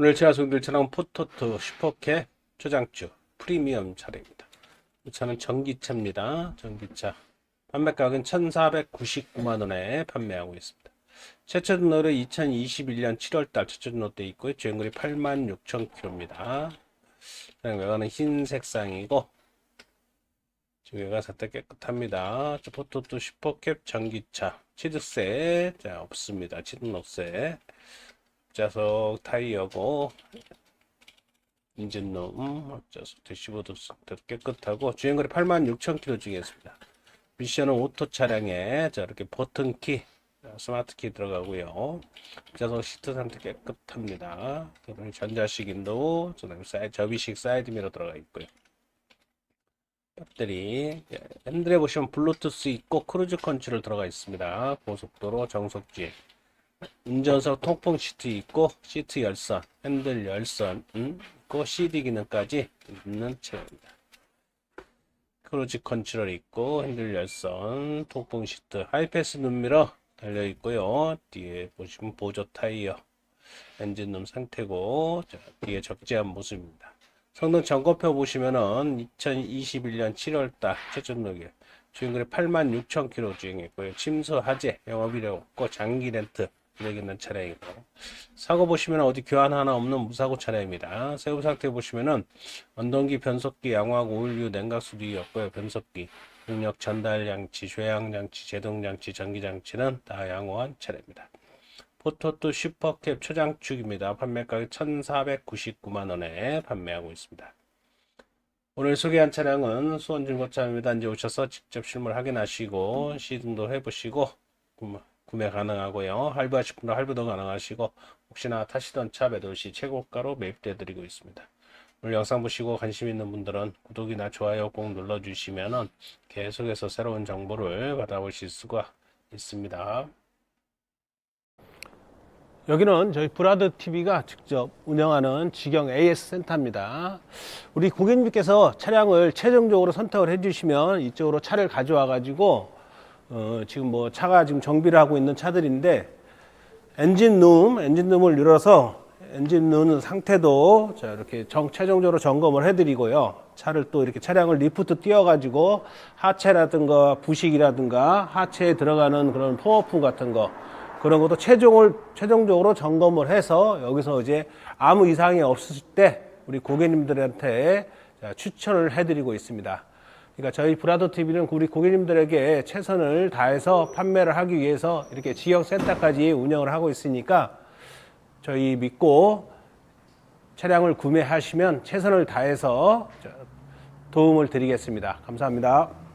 오늘 제가 소개드릴 포토트 슈퍼캡 초장주 프리미엄 차량입니다. 이 차는 전기차입니다. 전기차. 판매 가격은 1,499만 원에 판매하고 있습니다. 최초 등록은 2021년 7월달 최초 등록돼 있고요. 주행거리 86,000km입니다. 외관은 흰 색상이고 지금 외관 상태 깨끗합니다. 저 포토트 슈퍼캡 전기차 취득세 자 없습니다. 취등록세 앞좌석 타이어고 인진룸 앞좌석 대시보드 상태 깨끗하고 주행거리 86,000km 중이었습니다. 미션은 오토 차량에 자 이렇게 버튼키 스마트키 들어가고요. 앞좌석 시트 상태 깨끗합니다. 전자식 인도 그다음에 사이, 접이식 사이드미러 들어가 있고요. 배터리 예, 핸들에 보시면 블루투스 있고 크루즈 컨트롤 들어가 있습니다. 고속도로 정속주행 운전석 통풍 시트 있고 시트 열선, 핸들 열선 음, 있고 CD 기능까지 있는 차량입니다. 크루즈 컨트롤 있고 핸들 열선, 통풍 시트, 하이패스 눈미러 달려 있고요. 뒤에 보시면 보조 타이어, 엔진룸 상태고 자, 뒤에 적재한 모습입니다. 성능 점검표 보시면은 2021년 7월달 최저 등록일 주행거리 86,000km 주행했고요. 침수 하재, 영업이력 없고 장기 렌트 여기 있는 차량이고 사고 보시면 어디 교환 하나 없는 무사고 차량입니다. 세부 상태 보시면은 원동기, 변속기, 양호하고 오일류, 냉각수리였고요. 변속기, 능력 전달 장치, 조향 장치, 제동 장치, 전기 장치는 다 양호한 차량입니다. 포토트 슈퍼캡 초장축입니다. 판매 가격 1,499만 원에 판매하고 있습니다. 오늘 소개한 차량은 수원중고차입니다. 이제 오셔서 직접 실물 확인하시고 시승도 해보시고 구매- 가능하고요. 할부하실 분은 할부도 가능하시고 혹시나 타시던 차 매도 시 최고가로 매입돼 드리고 있습니다. 오늘 영상 보시고 관심 있는 분들은 구독이나 좋아요 꼭 눌러주시면 계속해서 새로운 정보를 받아보실 수가 있습니다. 여기는 저희 브라드 TV가 직접 운영하는 직영 AS 센터입니다. 우리 고객님께서 차량을 최종적으로 선택을 해주시면 이쪽으로 차를 가져와 가지고 어, 지금 뭐 차가 지금 정비를 하고 있는 차들인데 엔진 룸, 엔진 룸을 열어서 엔진 룸 상태도 자 이렇게 정, 최종적으로 점검을 해드리고요. 차를 또 이렇게 차량을 리프트 띄워가지고 하체라든가 부식이라든가 하체에 들어가는 그런 포어프 같은 거 그런 것도 최종을 최종적으로 점검을 해서 여기서 이제 아무 이상이 없을 때 우리 고객님들한테 자, 추천을 해드리고 있습니다. 그러니까 저희 브라더 TV는 우리 고객님들에게 최선을 다해서 판매를 하기 위해서 이렇게 지역 센터까지 운영을 하고 있으니까 저희 믿고 차량을 구매하시면 최선을 다해서 도움을 드리겠습니다. 감사합니다.